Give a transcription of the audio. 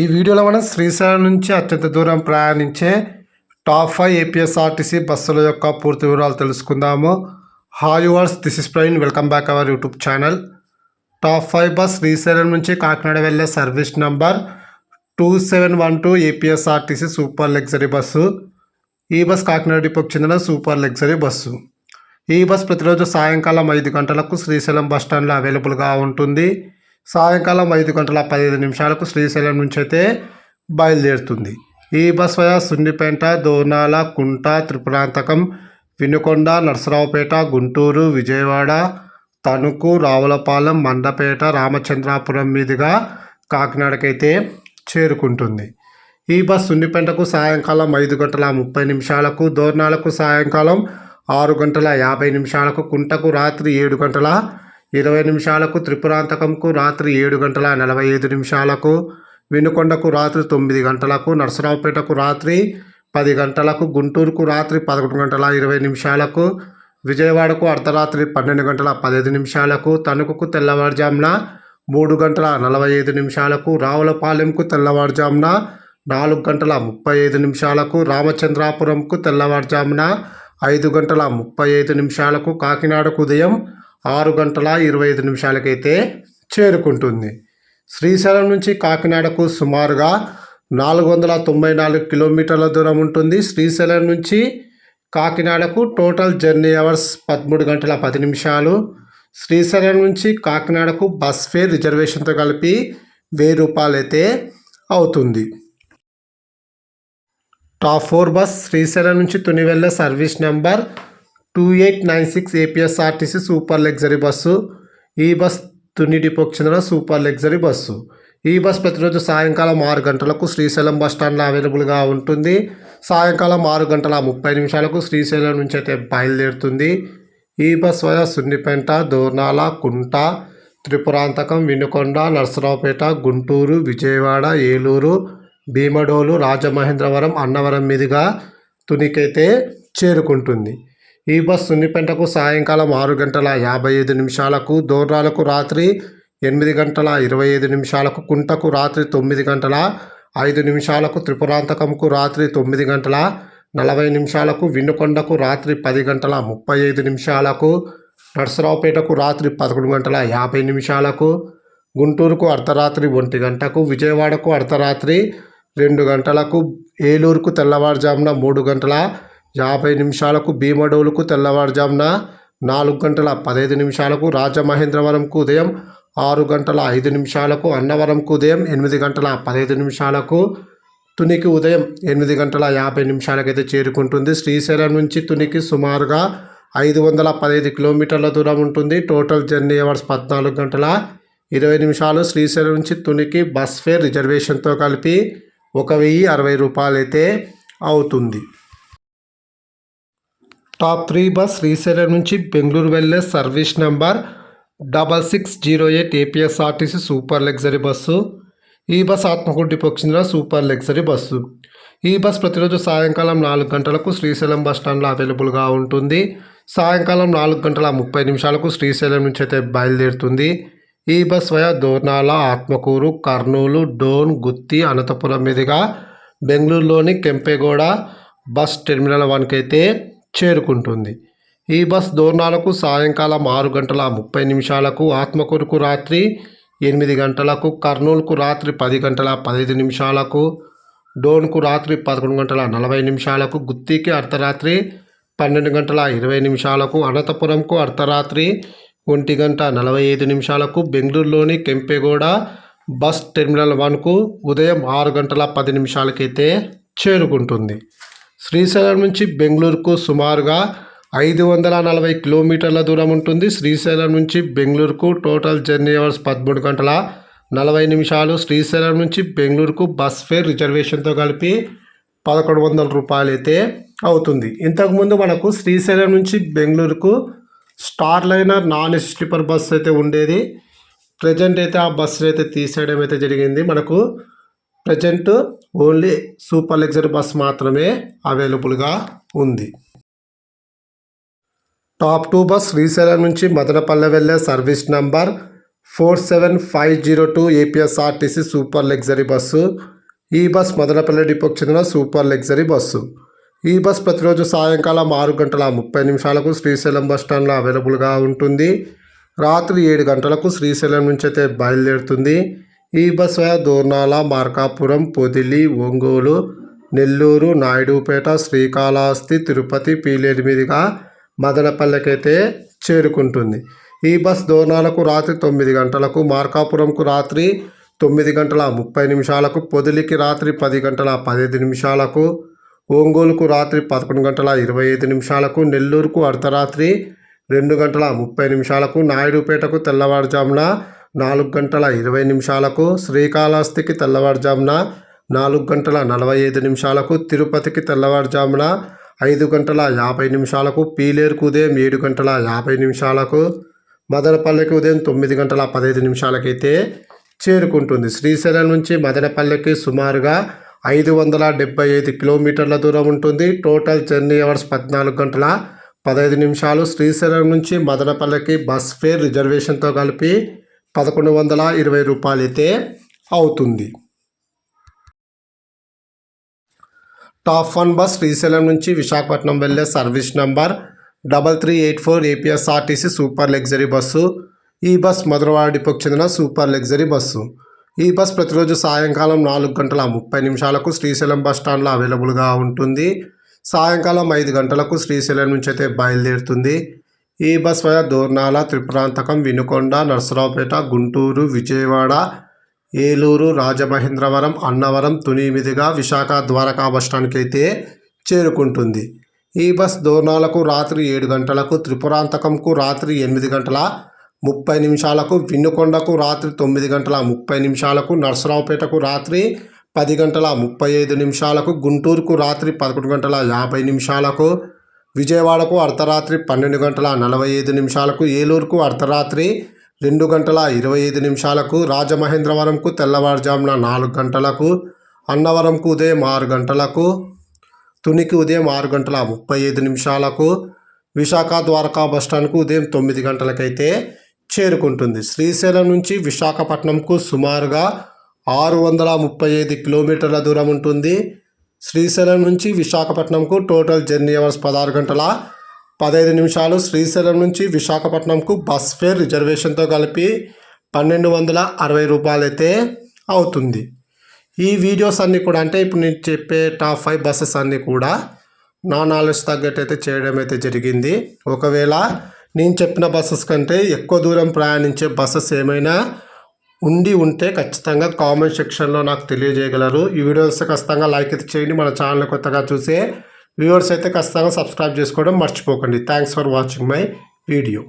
ఈ వీడియోలో మనం శ్రీశైలం నుంచి అత్యంత దూరం ప్రయాణించే టాప్ ఫైవ్ ఏపీఎస్ఆర్టీసీ బస్సుల యొక్క పూర్తి వివరాలు తెలుసుకుందాము. Hi viewers this is Praveen welcome back our YouTube channel top five bus Srisailam నుంచి కాకినాడ వెళ్ళే service number two seven one two APSRTC super luxury bus. ఈ బస్ కాకినాడ డిపోకి చెందిన సూపర్ లగ్జరీ బస్సు. ఈ బస్ ప్రతిరోజు సాయంకాలం ఐదు గంటలకు శ్రీశైలం బస్ అవైలబుల్గా ఉంటుంది. సాయంకాలం ఐదు గంటల పదిహేను నిమిషాలకు శ్రీశైలం నుంచి అయితే బయలుదేరుతుంది. ఈ బస్ వయా సున్నిపేట దోనాల కుంట త్రిపురాంతకం వినుకొండ నరసరావుపేట గుంటూరు విజయవాడ తణుకు రావులపాలెం మండపేట రామచంద్రాపురం మీదుగా కాకినాడకైతే చేరుకుంటుంది. ఈ బస్ సున్నిపెంటకు సాయంకాలం ఐదు గంటల ముప్పై నిమిషాలకు దోర్నాలకు సాయంకాలం ఆరు గంటల యాభై నిమిషాలకు కుంటకు రాత్రి ఏడు గంటల ఇరవై నిమిషాలకు త్రిపురాంతకంకు రాత్రి ఏడు గంటల నలభై ఐదు నిమిషాలకు వినుకొండకు రాత్రి తొమ్మిది గంటలకు నరసరావుపేటకు రాత్రి పది గంటలకు గుంటూరుకు రాత్రి పదకొండు గంటల ఇరవై నిమిషాలకు విజయవాడకు అర్ధరాత్రి పన్నెండు గంటల పదహైదు నిమిషాలకు తణుకుకు తెల్లవారుజామున మూడు గంటల నలభై ఐదు నిమిషాలకు రావులపాలెంకు తెల్లవారుజామున నాలుగు గంటల ముప్పై ఐదు నిమిషాలకు రామచంద్రాపురంకు తెల్లవారుజామున ఐదు గంటల ముప్పై ఐదు నిమిషాలకు కాకినాడకు ఉదయం ఆరు గంటల ఇరవై ఐదు నిమిషాలకైతే చేరుకుంటుంది. శ్రీశైలం నుంచి కాకినాడకు సుమారుగా నాలుగు వందల తొంభై నాలుగు కిలోమీటర్ల దూరం ఉంటుంది. శ్రీశైలం నుంచి కాకినాడకు టోటల్ జర్నీ అవర్స్ పదమూడు గంటల పది నిమిషాలు. శ్రీశైలం నుంచి కాకినాడకు బస్ ఫేర్ రిజర్వేషన్తో కలిపి వెయ్యి రూపాయలు అయితే అవుతుంది. టాప్ ఫోర్ బస్ శ్రీశైలం నుంచి తునివెల్ల service number two eight nine six APSRTC super luxury bus ఈ బస్ తుని డిపోకి చెందిన సూపర్ లగ్జరీ బస్సు ఈ బస్ ప్రతిరోజు సాయంకాలం ఆరు గంటలకు శ్రీశైలం బస్ స్టాండ్లో అవైలబుల్గా ఉంటుంది. సాయంకాలం ఆరు గంటల ముప్పై నిమిషాలకు శ్రీశైలం నుంచి అయితే బయలుదేరుతుంది. ఈ బస్ వయా సున్నిపెంట దోర్నాల కుంట త్రిపురాంతకం వినుకొండ నరసరావుపేట గుంటూరు విజయవాడ ఏలూరు భీమడోలు రాజమహేంద్రవరం అన్నవరం మీదుగా తునికైతే చేరుకుంటుంది. ఈ బస్ సున్నిపెంటకు సాయంకాలం ఆరు గంటల యాభై ఐదు నిమిషాలకు దూరాలకు రాత్రి ఎనిమిది గంటల ఇరవై ఐదు నిమిషాలకు కుంటకు రాత్రి తొమ్మిది గంటల ఐదు నిమిషాలకు త్రిపురాంతకంకు రాత్రి తొమ్మిది గంటల నలభై నిమిషాలకు వినుకొండకు రాత్రి పది గంటల ముప్పై ఐదు నిమిషాలకు నర్సరావుపేటకు రాత్రి పదకొండు గంటల యాభై నిమిషాలకు గుంటూరుకు అర్ధరాత్రి ఒంటి గంటకు విజయవాడకు అర్ధరాత్రి రెండు గంటలకు ఏలూరుకు తెల్లవారుజామున మూడు గంటల యాభై నిమిషాలకు భీమడోలుకు తెల్లవారుజామున నాలుగు గంటల పదహైదు నిమిషాలకు రాజమహేంద్రవరంకు ఉదయం ఆరు గంటల ఐదు నిమిషాలకు అన్నవరంకు ఉదయం ఎనిమిది గంటల పదహైదు నిమిషాలకు తునికి ఉదయం ఎనిమిది గంటల యాభై నిమిషాలకైతే చేరుకుంటుంది. శ్రీశైలం నుంచి తునికి సుమారుగా ఐదు వందల పదహైదు కిలోమీటర్ల దూరం ఉంటుంది. టోటల్ జర్నీ అవర్స్ పద్నాలుగు గంటల ఇరవై నిమిషాలు. శ్రీశైలం నుంచి తునికి బస్ ఫేర్ రిజర్వేషన్తో కలిపి ఒక వెయ్యి అరవై రూపాయలు అయితే అవుతుంది. టాప్ త్రీ బస్ శ్రీశైలం నుంచి బెంగళూరు వెళ్ళే service number double six zero eight APSRTC super luxury bus ఈ బస్ ఆత్మకూరు డిపోకి చెందిన సూపర్ లగ్జరీ బస్సు ఈ బస్ ప్రతిరోజు సాయంకాలం నాలుగు గంటలకు శ్రీశైలం బస్ స్టాండ్లో అవైలబుల్గా ఉంటుంది. సాయంకాలం నాలుగు గంటల ముప్పై నిమిషాలకు శ్రీశైలం నుంచి అయితే బయలుదేరుతుంది. ఈ బస్ వయా దోర్నాల ఆత్మకూరు కర్నూలు డోన్ గుత్తి అనంతపురం మీదుగా బెంగళూరులోని కెంపెగౌడ బస్ టెర్మినల్ వన్కి అయితే చేరుకుంటుంది. ఈ బస్ దోర్నాలకు సాయంకాలం ఆరు గంటల ముప్పై నిమిషాలకు ఆత్మకూరుకు రాత్రి ఎనిమిది గంటలకు కర్నూలుకు రాత్రి పది గంటల పదహైదు నిమిషాలకు డోన్కు రాత్రి పదకొండు గంటల నలభై నిమిషాలకు గుత్తికి అర్ధరాత్రి పన్నెండు గంటల ఇరవై నిమిషాలకు అనంతపురంకు అర్ధరాత్రి ఒంటి గంట నలభై ఐదు నిమిషాలకు బెంగళూరులోని కెంపెగౌడ బస్ టెర్మినల్ వన్కు ఉదయం ఆరు గంటల పది నిమిషాలకైతే చేరుకుంటుంది. శ్రీశైలం నుంచి బెంగళూరుకు సుమారుగా ఐదు వందల నలభై కిలోమీటర్ల దూరం ఉంటుంది. శ్రీశైలం నుంచి బెంగళూరుకు టోటల్ జర్నీ అవర్స్ పదమూడు గంటల నలభై నిమిషాలు. శ్రీశైలం నుంచి బెంగళూరుకు బస్ ఫేర్ రిజర్వేషన్తో కలిపి పదకొండు వందల రూపాయలు అయితే అవుతుంది. ఇంతకుముందు మనకు శ్రీశైలం నుంచి బెంగళూరుకు star liner non sleeper bus అయితే ఉండేది. ప్రజెంట్ అయితే ఆ బస్సు అయితే తీసేయడం అయితే జరిగింది. మనకు present only super luxury bus మాత్రమే అవైలబుల్గా ఉంది. టాప్ టూ బస్ శ్రీశైలం నుంచి మదనపల్లె వెళ్ళే service number four seven five zero two APSRTC super luxury bus. ఈ బస్ మదనపల్లె డిపోకి చెందిన సూపర్ లగ్జరీ బస్సు. ఈ బస్ ప్రతిరోజు సాయంకాలం ఆరు గంటల ముప్పై నిమిషాలకు శ్రీశైలం బస్ స్టాండ్లో అవైలబుల్గా ఉంటుంది. రాత్రి ఏడు గంటలకు శ్రీశైలం నుంచి అయితే బయలుదేరుతుంది. ఈ బస్ దూర్నాల మార్కాపురం పొదిలి ఒంగోలు నెల్లూరు నాయుడుపేట శ్రీకాళహస్తి తిరుపతి పీలేరు మీదుగా మదనపల్లెకైతే చేరుకుంటుంది. ఈ బస్ దోర్నాలకు రాత్రి తొమ్మిది గంటలకు మార్కాపురంకు రాత్రి తొమ్మిది గంటల ముప్పై నిమిషాలకు పొదిలికి రాత్రి పది గంటల పదిహేను నిమిషాలకు ఒంగోలుకు రాత్రి పదకొండు గంటల ఇరవై ఐదు నిమిషాలకు నెల్లూరుకు అర్ధరాత్రి రెండు గంటల ముప్పై నిమిషాలకు నాయుడుపేటకు తెల్లవారుజామున నాలుగు గంటల ఇరవై నిమిషాలకు శ్రీకాళహస్తికి తెల్లవారుజామున నాలుగు గంటల నలభై ఐదు నిమిషాలకు తిరుపతికి తెల్లవారుజామున ఐదు గంటల యాభై నిమిషాలకు పీలేరుకు ఉదయం ఏడు గంటల యాభై నిమిషాలకు మదనపల్లెకి ఉదయం తొమ్మిది గంటల పదహైదు నిమిషాలకైతే చేరుకుంటుంది. శ్రీశైలం నుంచి మదనపల్లెకి సుమారుగా ఐదు వందల డెబ్బై ఐదు కిలోమీటర్ల దూరం ఉంటుంది. టోటల్ జర్నీ అవర్స్ పద్నాలుగు గంటల పదహైదు నిమిషాలు. శ్రీశైలం నుంచి మదనపల్లెకి బస్ ఫేర్ రిజర్వేషన్తో కలిపి పదకొండు వందల ఇరవై రూపాయలైతే అవుతుంది. టాప్ వన్ బస్ శ్రీశైలం నుంచి విశాఖపట్నం వెళ్ళే service number double three eight four APSRTC super luxury bus. ఈ బస్ మధురవాడ డిపోకి చెందిన సూపర్ లగ్జరీ బస్సు. ఈ బస్ ప్రతిరోజు సాయంకాలం నాలుగు గంటల ముప్పై నిమిషాలకు శ్రీశైలం బస్ స్టాండ్లో అవైలబుల్గా ఉంటుంది. సాయంకాలం ఐదు గంటలకు శ్రీశైలం నుంచి అయితే బయలుదేరుతుంది. ఈ బస్ వయా దోర్నాల త్రిపురాంతకం వినుకొండ నర్సరావుపేట గుంటూరు విజయవాడ ఏలూరు రాజమహేంద్రవరం అన్నవరం తునిమిదిగా విశాఖ ద్వారకా బస్ స్టాండ్కి అయితే చేరుకుంటుంది. ఈ బస్ దోర్నాలకు రాత్రి ఏడు గంటలకు త్రిపురాంతకంకు రాత్రి ఎనిమిది గంటల ముప్పై నిమిషాలకు విన్నుకొండకు రాత్రి తొమ్మిది గంటల ముప్పై నిమిషాలకు నర్సరావుపేటకు రాత్రి పది గంటల ముప్పై ఐదు నిమిషాలకు గుంటూరుకు రాత్రి పదకొండు గంటల యాభై నిమిషాలకు విజయవాడకు అర్ధరాత్రి పన్నెండు గంటల నలభై ఐదు నిమిషాలకు ఏలూరుకు అర్ధరాత్రి రెండు గంటల ఇరవై ఐదు నిమిషాలకు రాజమహేంద్రవరంకు తెల్లవారుజామున నాలుగు గంటలకు అన్నవరంకు ఉదయం ఆరు గంటలకు తునికి ఉదయం ఆరు గంటల ముప్పై ఐదు నిమిషాలకు విశాఖ ద్వారకా బస్టాండ్కు ఉదయం తొమ్మిది గంటలకైతే చేరుకుంటుంది. శ్రీశైలం నుంచి విశాఖపట్నంకు సుమారుగా ఆరు వందల ముప్పై ఐదు కిలోమీటర్ల దూరం ఉంటుంది. శ్రీశైలం నుంచి విశాఖపట్నంకు టోటల్ జర్నీ అవర్స్ పదహారు గంటల పదహైదు నిమిషాలు. శ్రీశైలం నుంచి విశాఖపట్నంకు బస్ ఫేర్ రిజర్వేషన్తో కలిపి పన్నెండు వందల అరవై రూపాయలు అయితే అవుతుంది. ఈ వీడియోస్ అన్నీ కూడా అంటే ఇప్పుడు నేను చెప్పే టాప్ ఫైవ్ బస్సెస్ అన్నీ కూడా నా నాలెడ్జ్ తగ్గట్టు అయితే చేయడం అయితే జరిగింది. ఒకవేళ నేను చెప్పిన బస్సెస్ కంటే ఎక్కువ దూరం ప్రయాణించే బస్సెస్ ఏమైనా ఉండి ఉంటే ఖచ్చితంగా కామెంట్ సెక్షన్లో నాకు తెలియజేయగలరు. ఈ వీడియోస్ ఖచ్చితంగా లైక్ అయితే చేయండి. మన ఛానల్ కొత్తగా చూసే వ్యూవర్స్ అయితే ఖచ్చితంగా సబ్స్క్రైబ్ చేసుకోవడం మర్చిపోకండి. Thanks for watching my video